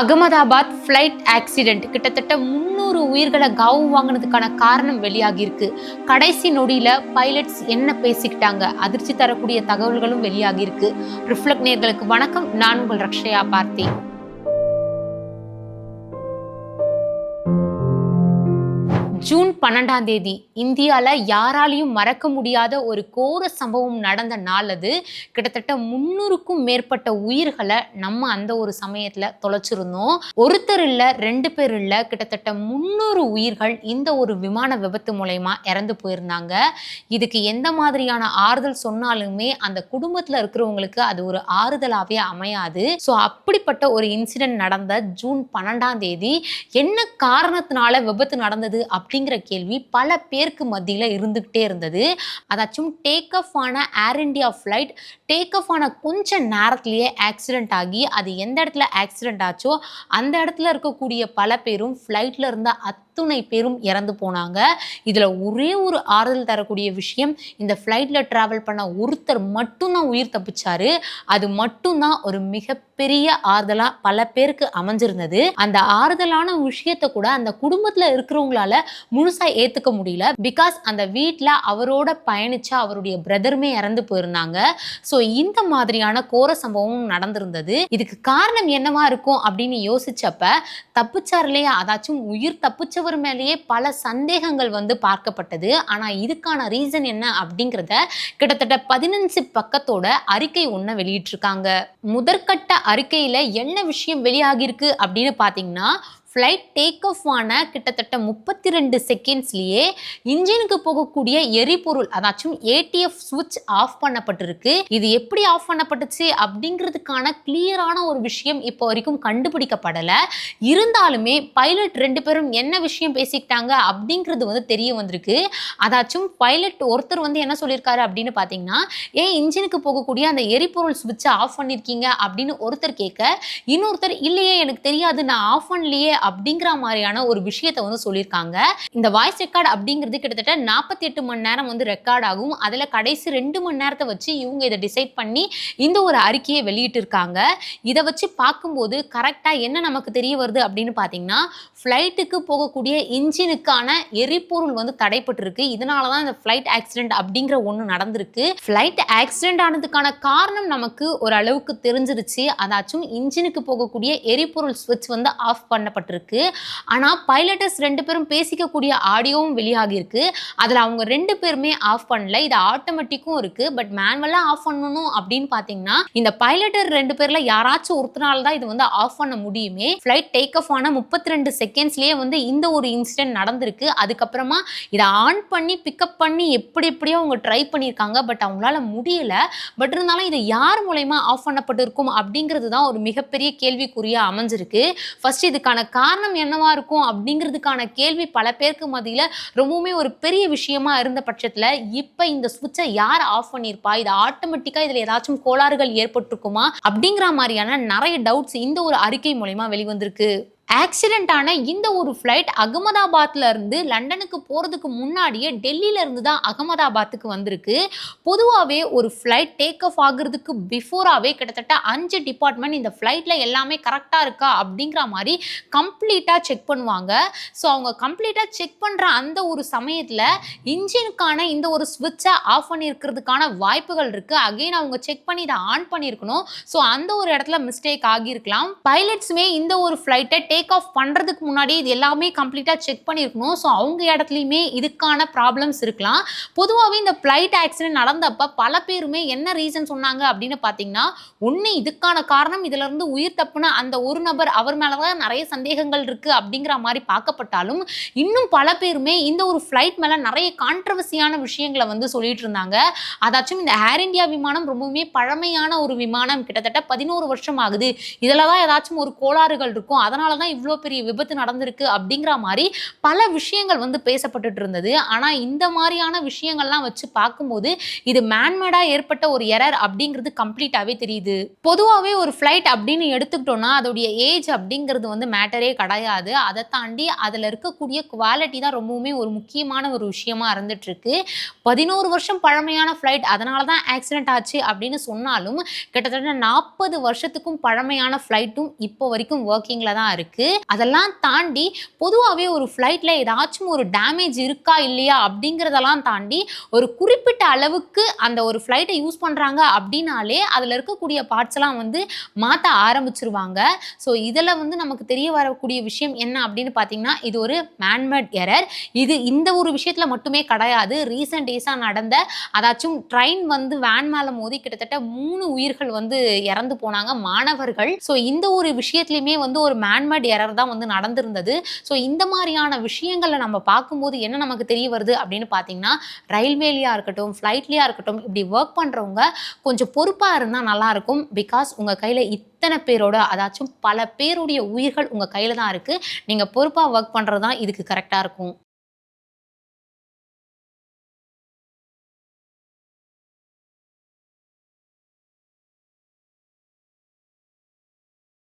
Ahmedabad flight accident கிட்டத்தட்ட முந்நூறு உயிர்களை காவு வாங்கினதுக்கான காரணம் வெளியாகியிருக்கு. கடைசி நொடியில் பைலட்ஸ் என்ன பேசிக்கிட்டாங்க? அதிர்ச்சி தரக்கூடிய தகவல்களும் வெளியாகியிருக்கு. ரிஃப்ளெக்ட் நேர்களுக்கு வணக்கம். நான் உங்கள் ரக்ஷயா பார்த்தேன் ஜூன் பன்னெண்டாம் தேதி. இந்தியாவில் யாராலையும் மறக்க முடியாத ஒரு கோர சம்பவம் நடந்த நாள் அது. கிட்டத்தட்ட முந்நூறுக்கும் மேற்பட்ட உயிர்களை நம்ம அந்த ஒரு சமயத்தில் தொலைச்சிருந்தோம். ஒருத்தர் இல்லை ரெண்டு பேர் இல்லை கிட்டத்தட்ட முந்நூறு உயிர்கள் இந்த ஒரு விமான விபத்து மூலயமா இறந்து போயிருந்தாங்க. இதுக்கு எந்த மாதிரியான ஆறுதல் சொன்னாலுமே அந்த குடும்பத்தில் இருக்கிறவங்களுக்கு அது ஒரு ஆறுதலாகவே அமையாது. ஸோ அப்படிப்பட்ட ஒரு இன்சிடென்ட் நடந்த ஜூன் பன்னெண்டாம் தேதி என்ன காரணத்தினால விபத்து நடந்தது அப்படி அப்படிங்கிற கேள்வி பல பேருக்கு மத்தியில் இருந்துக்கிட்டே இருந்தது. அதாச்சும் டேக் ஆஃப் ஆன Air India flight take off ஆன கொஞ்ச நேரத்துலேயே ஆக்சிடென்ட் ஆகி அது எந்த இடத்துல ஆக்சிடென்ட் ஆச்சோ அந்த இடத்துல இருக்கக்கூடிய பல பேரும் ஃப்ளைட்டில் இருந்த அத்துணை பேரும் இறந்து போனாங்க. இதில் ஒரே ஒரு ஆறுதல் தரக்கூடிய விஷயம் இந்த ஃப்ளைட்டில் ட்ராவல் பண்ண ஒருத்தர் மட்டும்தான் உயிர் தப்பிச்சாரு. அது மட்டும்தான் ஒரு மிகப்பெரிய ஆறுதலாக பல பேருக்கு அமைஞ்சிருந்தது. அந்த ஆறுதலான விஷயத்தை கூட அந்த குடும்பத்தில் இருக்கிறவங்களால முழுசாக ஏற்றுக்க முடியல. பிகாஸ் அந்த வீட்டில் அவரோட பயணிச்ச அவருடைய பிரதருமே இறந்து போயிருந்தாங்க. ஸோ இந்த மாதிரியான கோர சம்பவம் நடந்திருந்தது. இதுக்கு காரணம் என்னவா இருக்கும் அப்படின்னு யோசிச்சப்ப தப்பிச்சார் இல்லையா அதாச்சும் உயிர் தப்பிச்சவர் மேலேயே பல சந்தேகங்கள் வந்து பார்க்கப்பட்டது. ஆனால் இதுக்கான ரீசன் என்ன அப்படிங்கிறத கிட்டத்தட்ட பதினஞ்சு பக்கத்தோட அறிக்கை ஒன்றை வெளியிட்டிருக்காங்க. முதற்கட்ட அறிக்கையில் என்ன விஷயம் வெளியாகிருக்கு அப்படின்னு பார்த்தீங்கன்னா ஃப்ளைட் டேக் ஆஃப் ஆன கிட்டத்தட்ட முப்பத்தி ரெண்டு செகண்ட்ஸ்லேயே இன்ஜினுக்கு போகக்கூடிய எரிபொருள் அதாச்சும் ஏடிஎஃப் சுவிட்ச் ஆஃப் பண்ணப்பட்டிருக்கு. இது எப்படி ஆஃப் பண்ணப்பட்டுச்சு அப்படிங்கிறதுக்கான கிளியரான ஒரு விஷயம் இப்போ வரைக்கும் கண்டுபிடிக்கப்படலை. இருந்தாலுமே பைலட் ரெண்டு பேரும் என்ன விஷயம் பேசிக்கிட்டாங்க அப்படிங்கிறது வந்து தெரிய வந்திருக்கு. அதாச்சும் பைலட் ஒருத்தர் வந்து என்ன சொல்லியிருக்காரு அப்படின்னு பார்த்தீங்கன்னா ஏன் இன்ஜினுக்கு போகக்கூடிய அந்த எரிபொருள் சுவிட்சை ஆஃப் பண்ணியிருக்கீங்க அப்படின்னு ஒருத்தர் கேட்க இன்னொருத்தர் இல்லையே எனக்கு தெரியாது நான் ஆஃப் பண்ணலையே அப்படிங்கிற மாதிரியான ஒரு விஷயத்தை வந்து சொல்லியிருக்காங்க. இந்த வாய்ஸ் ரெக்கார்டு அப்படிங்கிறது கிட்டத்தட்ட நாற்பத்தி எட்டு மணி நேரம் வந்து ரெக்கார்ட் ஆகும். அதில் கடைசி ரெண்டு மணி நேரத்தை வச்சு இவங்க இதை டிசைட் பண்ணி இந்த ஒரு அறிக்கையை வெளியிட்டிருக்காங்க. இதை வச்சு பார்க்கும்போது கரெக்டாக என்ன நமக்கு தெரிய வருது அப்படின்னு பார்த்தீங்கன்னா ஃப்ளைட்டுக்கு போகக்கூடிய இன்ஜினுக்கான எரிபொருள் வந்து தடைப்பட்டிருக்கு. இதனால தான் இந்த ஃப்ளைட் ஆக்சிடென்ட் அப்படிங்கிற ஒன்று நடந்திருக்கு. ஃப்ளைட் ஆக்சிடென்ட் ஆனதுக்கான காரணம் நமக்கு ஒரு அளவுக்கு தெரிஞ்சிருச்சு. அதாச்சும் இன்ஜினுக்கு போகக்கூடிய எரிபொருள் ஸ்விட்ச் வந்து ஆஃப் பண்ணப்பட்டு வெளியாகப்பட்டிருக்கு ஆனால் பைலட்டர்ஸ் ரெண்டு பேரும் பேசிக்கக்கூடிய ஆடியோவும் வெளியாகியிருக்கு. அதில் அவங்க ரெண்டு பேருமே ஆஃப் பண்ணல. இது ஆட்டோமேட்டிக்கும் இருக்குது பட் மேனுவலாக ஆஃப் பண்ணணும் அப்படின்னு பார்த்தீங்கன்னா இந்த பைலட்டர் ரெண்டு பேரில் யாராச்சும் ஒருத்தனால தான் இது வந்து ஆஃப் பண்ண முடியுமே. ஃப்ளைட் டேக் ஆஃப் ஆன முப்பத்தி ரெண்டு செகண்ட்ஸ்லேயே வந்து இந்த ஒரு இன்சிடென்ட் நடந்திருக்கு. அதுக்கப்புறமா இதை ஆன் பண்ணி பிக்கப் பண்ணி எப்படி எப்படியோ அவங்க ட்ரை பண்ணியிருக்காங்க. பட் அவங்களால முடியல. பட் இருந்தாலும் இது யார் மூலயமா ஆஃப் பண்ணப்பட்டிருக்கும் அப்படிங்கிறது தான் ஒரு மிகப்பெரிய கேள்விக்குறியாக அமைஞ்சிருக்கு. ஃபர்ஸ்ட் இதுக்கான காரணம் என்னவா இருக்கும் அப்படிங்கிறதுக்கான கேள்வி பல பேருக்கு மத்தியில் ரொம்பவுமே ஒரு பெரிய விஷயமா இருந்த பட்சத்தில் இப்போ இந்த சுவிட்சை யார் ஆஃப் பண்ணியிருப்பா? இது ஆட்டோமேட்டிக்காக இதில் ஏதாச்சும் கோளாறுகள் ஏற்பட்டிருக்குமா? அப்படிங்கிற மாதிரியான நிறைய டவுட்ஸ் இந்த ஒரு அறிக்கை மூலயமா வெளிவந்திருக்கு. ஆக்சிடென்ட் ஆன இந்த ஒரு ஃப்ளைட் அகமதாபாத்ல இருந்து லண்டனுக்கு போகிறதுக்கு முன்னாடியே டெல்லியில இருந்து தான் அகமதாபாத்துக்கு வந்திருக்கு. பொதுவாகவே ஒரு ஃப்ளைட் டேக் ஆஃப் ஆகுறதுக்கு பிஃபோராகவே கிட்டத்தட்ட அஞ்சு டிபார்ட்மெண்ட் இந்த ஃப்ளைட்டில் எல்லாமே கரெக்டாக இருக்கா அப்படிங்கிற மாதிரி கம்ப்ளீட்டாக செக் பண்ணுவாங்க. ஸோ அவங்க கம்ப்ளீட்டாக செக் பண்ணுற அந்த ஒரு சமயத்தில் இன்ஜினுக்கான இந்த ஒரு ஸ்விட்சை ஆஃப் பண்ணியிருக்கிறதுக்கான வாய்ப்புகள் இருக்குது அகைன் அவங்க செக் பண்ணி இதை ஆன் பண்ணியிருக்கணும் ஸோ அந்த ஒரு இடத்துல மிஸ்டேக் ஆகியிருக்கலாம். பைலட்ஸுமே இந்த ஒரு ஃப்ளைட்டை டேக் டேக் ஆஃப் பண்ணுறதுக்கு முன்னாடி இது எல்லாமே கம்ப்ளீட்டாக செக் பண்ணியிருக்கணும் ஸோ அவங்க இடத்துலையுமே இதுக்கான ப்ராப்ளம்ஸ் இருக்கலாம். பொதுவாகவே இந்த ஃப்ளைட் ஆக்சிடென்ட் நடந்தப்போ பல பேருமே என்ன ரீசன் சொன்னாங்க அப்படின்னு பார்த்தீங்கன்னா ஒன்று இதுக்கான காரணம் இதிலிருந்து உயிர் தப்புன அந்த ஒரு நபர் அவர் மேலே தான் நிறைய சந்தேகங்கள் இருக்குது அப்படிங்கிற மாதிரி பார்க்கப்பட்டாலும் இன்னும் பல பேருமே இந்த ஒரு ஃப்ளைட் மேலே நிறைய கான்ட்ரவர்சியான விஷயங்களை வந்து சொல்லிட்டு இருந்தாங்க. அதாச்சும் இந்த ஏர் இந்தியா விமானம் ரொம்பவுமே பழமையான ஒரு விமானம். கிட்டத்தட்ட பதினோரு வருஷம் ஆகுது. இதில் தான் ஏதாச்சும் ஒரு கோளாறுகள் இருக்கும். அதனால தான் தான் இவ்வளோ பெரிய விபத்து நடந்திருக்கு அப்படிங்கிற மாதிரி பல விஷயங்கள் வந்து பேசப்பட்டுட்டு இருந்தது. ஆனால் இந்த மாதிரியான விஷயங்கள்லாம் வச்சு பார்க்கும்போது இது மேன்மேடாக ஏற்பட்ட ஒரு எரர் அப்படிங்கிறது கம்ப்ளீட்டாகவே தெரியுது. பொதுவாகவே ஒரு ஃப்ளைட் அப்படின்னு எடுத்துக்கிட்டோம்னா அதோடைய ஏஜ் அப்படிங்கிறது வந்து மேட்டரே கிடையாது. அதை தாண்டி அதில் இருக்கக்கூடிய குவாலிட்டி தான் ரொம்பவுமே ஒரு முக்கியமான ஒரு விஷயமா இருந்துட்டுருக்கு. பதினோரு வருஷம் பழமையான ஃப்ளைட் அதனால தான் ஆக்சிடென்ட் ஆச்சு அப்படின்னு சொன்னாலும் கிட்டத்தட்ட நாற்பது வருஷத்துக்கும் பழமையான ஃப்ளைட்டும் இப்போ வரைக்கும் ஒர்க்கிங்கில் தான் இருக்குது அதெல்லாம் தாண்டி பொதுவாகவே ஒரு ஃப்ளைட்டில் ஏதாச்சும் ஒரு டேமேஜ் இருக்கா இல்லையா அப்படிங்கிறதெல்லாம் தாண்டி ஒரு குறிப்பிட்ட அளவுக்கு அந்த ஒரு ஃப்ளைட்டை யூஸ் பண்ணுறாங்க அப்படின்னாலே அதில் இருக்கக்கூடிய பார்ட்ஸ் எல்லாம் வந்து மாற்ற ஆரம்பிச்சிருவாங்க. ஸோ இதில் வந்து நமக்கு தெரிய வரக்கூடிய விஷயம் என்ன அப்படின்னு பார்த்தீங்கன்னா இது ஒரு மேன்மேட் எரர் இது இந்த ஒரு விஷயத்தில் மட்டுமே கிடையாது. ரீசெண்ட் டேஸாக நடந்த அதாச்சும் ட்ரெயின் வந்து வேன் மேலே மோதி கிட்டத்தட்ட மூணு உயிர்கள் வந்து இறந்து போனாங்க மாணவர்கள். ஸோ இந்த ஒரு விஷயத்துலையுமே வந்து ஒரு மேன்மேட் எரர் தான் வந்து நடந்திருந்தது. ஸோ இந்த மாதிரியான விஷயங்களை நம்ம பார்க்கும்போது என்ன நமக்கு தெரிய வருது அப்படின்னு பார்த்தீங்கன்னா ரயில்வேலியாக இருக்கட்டும் ஃப்ளைட்லேயா இருக்கட்டும் இப்படி ஒர்க் பண்ணுறவங்க கொஞ்சம் பொறுப்பாக இருந்தால் நல்லாயிருக்கும் பிகாஸ் உங்கள் கையில் இத்தனை பேரோட அதாச்சும் பல பேருடைய உயிர்கள் உங்கள் கையில் தான் இருக்குது நீங்கள் பொறுப்பாக ஒர்க் பண்ணுறது தான் இதுக்கு கரெக்டாக இருக்கும்.